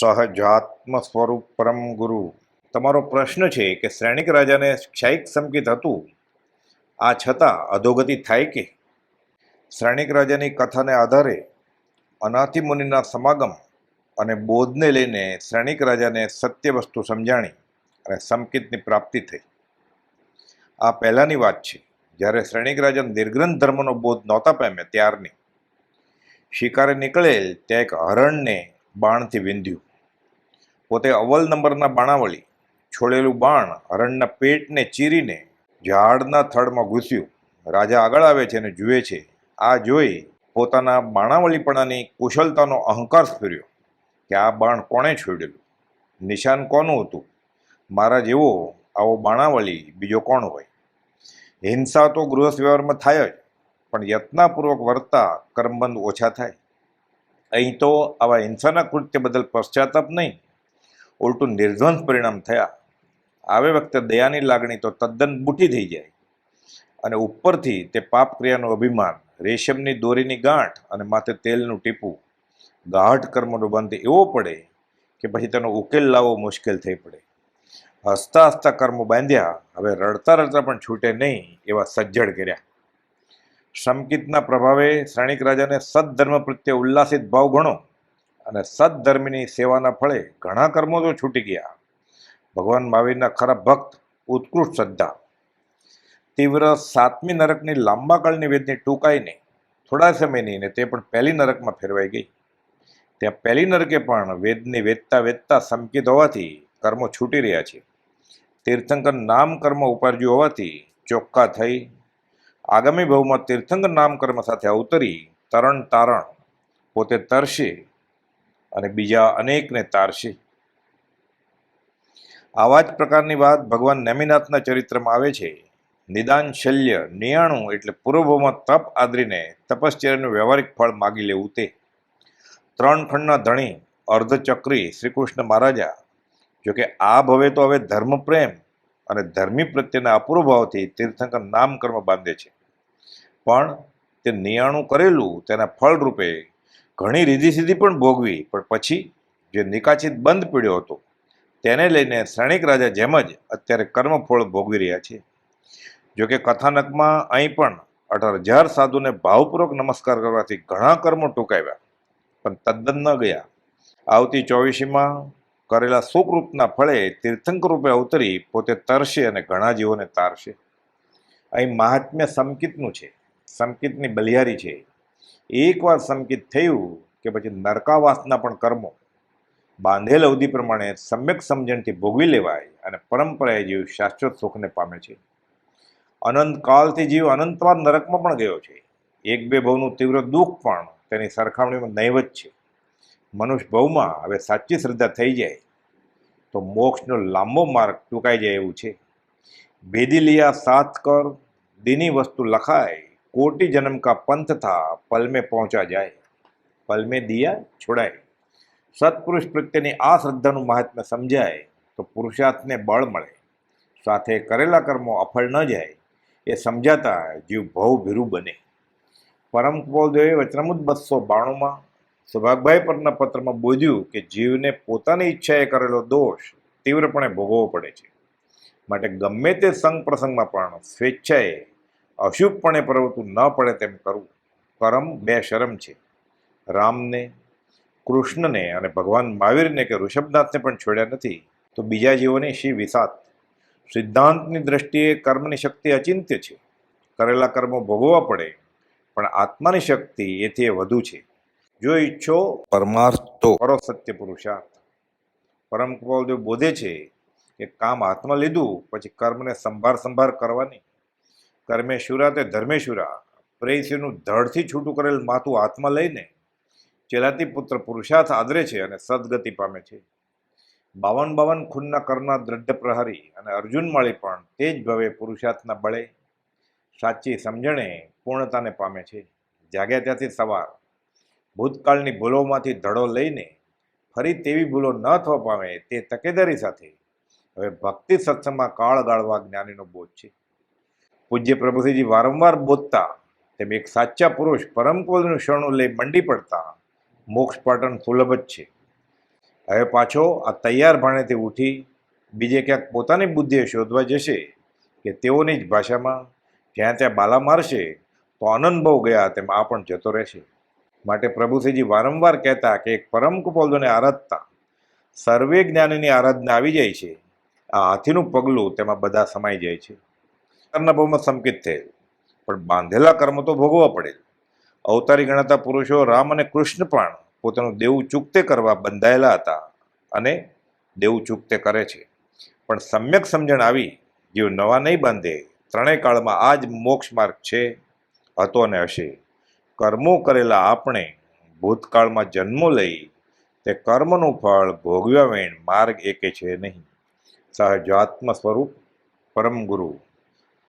સહજાત્મ સ્વરૂપ પરમ ગુરુ. તમારો પ્રશ્ન છે કે શ્રેણિક રાજાને ક્ષયિક સંકેત હતું. આ છતાં અધોગતિ થાય કે? શ્રેણિક રાજાની કથાને આધારે અનાથિ મુનિના સમાગમ અને બોધને લઈને શ્રેણિક રાજાને સત્ય વસ્તુ સમજાણી અને સંકિતની પ્રાપ્તિ થઈ. આ પહેલાંની વાત છે. જ્યારે શ્રેણિક રાજાને નિર્ગ્રંથ ધર્મનો બોધ નહોતા પામ્યા ત્યારની. શિકારે નીકળેલ ત્યાં એક હરણને બાણથી વિંધ્યું. પોતે અવ્વલ નંબરના બાણાવળી, છોડેલું બાણ, હરણના પેટને ચીરીને ઝાડના થડમાં ઘૂસ્યું. રાજા આગળ આવે છે અને જુએ છે. આ જોઈ પોતાના બાણાવળીપણાની કુશળતાનો અહંકાર સ્ફર્યો કે આ બાણ કોણે છોડેલું? નિશાન કોનું હતું? મારા જેવો આવો બાણાવળી બીજો કોણ હોય? હિંસા તો ગૃહસ્થ વ્યવહારમાં થાય જ, પણ યત્નાપૂર્વક વર્તા કર્મબંધ ઓછા થાય. અહીં તો આવા હિંસાના કૃત્ય બદલ પશ્ચાતાપ નહીં. ઉલટું નિર્ધ્વંસ પરિણામ થયા. આવે વખતે દયાની લાગણી તો તદ્દન બુઠી થઈ જાય. અને ઉપરથી તે પાપ ક્રિયાનું અભિમાન, રેશમની દોરીની ગાંઠ અને માથે તેલનું ટીપું. ગાઢ કર્મનો બંધ એવો પડે કે પછી તેનો ઉકેલ લાવવો મુશ્કેલ થઈ પડે. હસતા હસતા કર્મો બાંધ્યા, હવે રડતા રડતા પણ છૂટે નહીં એવા સજ્જડ કર્યા. શ્રમકિતના પ્રભાવે શ્રેણિક રાજાને સદ્ધર્મ પ્રત્યે ઉલ્લાસિત ભાવ ગણો અને સદધર્મીની સેવાના ફળે ઘણા કર્મો તો છૂટી ગયા. ભગવાન મહાવીરના ખરા ભક્ત, ઉત્કૃષ્ટ શ્રદ્ધા. તીવ્ર સાતમી નરકની લાંબા કાળની વેદની ટૂંકાઈને, થોડા સમયની ને તે પણ પહેલી નરકમાં ફેરવાઈ ગઈ. ત્યાં પહેલી નરકે પણ વેદની વેદતા વેદતા સમકિત હોવાથી કર્મો છૂટી રહ્યા છે. તીર્થંકર નામ કર્મ ઉપાર્જ્યું હોવાથી ચોખ્ખા થઈ. આગામી ભાવમાં તીર્થંકર નામ કર્મ સાથે અવતરી તરણ તારણ પોતે તરશે અને બીજા અનેકને તારશે. આવા જ પ્રકારની વાત ભગવાન નેમિનાથના ચરિત્રમાં આવે છે. નિદાન શલ્ય, નિયાણું એટલે પૂર્વભાવમાં તપ આદરીને તપશ્ચર્યનું વ્યવહારિક ફળ માગી લેવું તે. ત્રણ ખંડના ધણી, અર્ધચક્રી શ્રી કૃષ્ણ મહારાજા, જોકે આ ભવે તો હવે ધર્મ પ્રેમ અને ધર્મી પ્રત્યેના અપૂર્વ ભાવથી તીર્થંકર નામ કર્મ બાંધે છે. પણ તે નિયાણું કરેલું તેના ફળ રૂપે ઘણી રીધી સીધી પણ ભોગવી. પણ પછી જે નિકાચિત બંધ પીડ્યો હતો, તેને લઈને શ્રેણિક રાજા જેમ જ અત્યારે કર્મફળ ભોગવી રહ્યા છે. જોકે કથાનકમાં અહીં પણ અઢાર હજાર સાધુને ભાવપૂર્વક નમસ્કાર કરવાથી ઘણા કર્મો ટૂંકાવ્યા, પણ તદ્દન ન ગયા. આવતી ચોવીસીમાં કરેલા સુકૃતના ફળે તીર્થંકર રૂપે અવતરી પોતે તરશે અને ઘણા જીવોને તારશે. અહીં મહાત્મ્ય સમકિતનું છે. સમકિતની બલિયારી છે. એકવાર સમકિત થયું કે પછી નરકાવાસના પણ કર્મો બાંધેલ અવધિ પ્રમાણે સમ્યક સમજણથી ભોગવી લેવાય અને પરંપરાએ જીવ શાશ્વત સુખને પામે છે. અનંત કાળથી જીવ અનંતવાર નરકમાં પણ ગયો છે. એક બે ભવનું તીવ્ર દુઃખ પણ તેની સરખામણીમાં નૈવત છે. મનુષ્ય ભવમાં હવે સાચી શ્રદ્ધા થઈ જાય તો મોક્ષનો લાંબો માર્ગ ટૂંકાઈ જાય એવું છે. ભેદી લિયા સાત કર, દીની વસ્તુ લખાય કોટી જન્મ કા પંથ થા પલ મેં પહોંચા જાય પલ મેં દિયા છોડાય સત્પુરુષ પ્રત્યેની આ શ્રદ્ધાનું મહાત્મ્ય સમજાય તો પુરુષાર્થને બળ મળે સાથે કરેલા કર્મો અફળ ન જાય એ સમજાતા જીવ ભવ ભીરું બને પરમ કૃપાલદેવે વચનમુદ બસો બાણુંમાં સુભાગભાઈ પરના પત્રમાં બોધ્યું કે જીવને પોતાની ઈચ્છાએ કરેલો દોષ તીવ્રપણે ભોગવવો પડે છે માટે ગમે તે સંગ પ્રસંગમાં પણ સ્વેચ્છાએ અશુભપણે પ્રવૃત્તું ન પડે તેમ કરવું કરમ બે શરમ છે. રામને કૃષ્ણને અને ભગવાન મહાવીરને કે ઋષભનાથને પણ છોડ્યા નથી તો બીજા જીવોની શી વિસાત? સિદ્ધાંતની દ્રષ્ટિએ કર્મની શક્તિ અચિંત્ય છે. કરેલા કર્મો ભોગવવા પડે પણ આત્માની શક્તિ એથી વધુ છે. જો ઈચ્છો પરમાર્થ. તો કરો સત્ય પુરુષાર્થ. પરમ કૃપાલદેવ બોધે છે કે કામ હાથમાં લીધું પછી કર્મને સંભાર સંભાર કરવાની કર્મે શુરા તે ધર્મેશુરા. પ્રેયસીનું ધડથી છૂટું કરેલ માથું હાથમાં લઈને ચેલાતી પુત્ર પુરુષાર્થ આદરે છે અને સદગતિ પામે છે. બાવન બાવન ખૂનના કરના દ્રઢ પ્રહારી અને અર્જુન માળી પણ તે જ ભવે પુરુષાર્થના બળે. સાચી સમજણે પૂર્ણતાને પામે છે. જાગ્યા ત્યાંથી સવાર. ભૂતકાળની ભૂલોમાંથી ધડો લઈને ફરી તેવી ભૂલો ન થવા પામે તે તકેદારી સાથે. હવે ભક્તિ સત્સંગમાં કાળ ગાળવા જ્ઞાનીનો બોધ છે. પૂજ્ય પ્રભુજીજી વારંવાર બોધતા તેમ એક સાચા પુરુષ પરમ કુલનું શરણું લઈ મંડી પડતા. મોક્ષ પાટણ સુલભ જ છે. હવે પાછો આ તૈયાર ભાણેથી ઉઠી બીજે ક્યાંક પોતાની બુદ્ધિએ શોધવા જશે કે તેઓની જ ભાષામાં જ્યાં ત્યાં બાલા મારશે તો આનંદ બહુ ગયા તેમ આ પણ જતો રહેશે. માટે પ્રભુસિંહજી વારંવાર કહેતા કે એક પરમ કુપોલને આરાધતા. સર્વે જ્ઞાનીની આરાધના આવી જાય છે. આ હાથીનું પગલું તેમાં બધા સમાઈ જાય છે. કર્મના ભાવમાં સંકિત થયેલ પણ બાંધેલા કર્મ તો ભોગવવા પડે. અવતારી ગણાતા પુરુષો રામ અને કૃષ્ણ પણ પોતાનું દેવું ચૂકતે કરવા બંધાયેલા હતા અને દેવું ચૂકતે કરે છે. પણ સમ્યક સમજણ આવી, જેઓ નવા નહીં બાંધે, ત્રણેય કાળમાં આ જ મોક્ષ માર્ગ છે, હતો અને હશે. કર્મો કરેલા આપણે ભૂતકાળમાં જન્મો લઈ, તે કર્મનું ફળ ભોગવ્યા વેણ માર્ગ એકે છે નહીં. સહજાત્મ સ્વરૂપ પરમ ગુરુ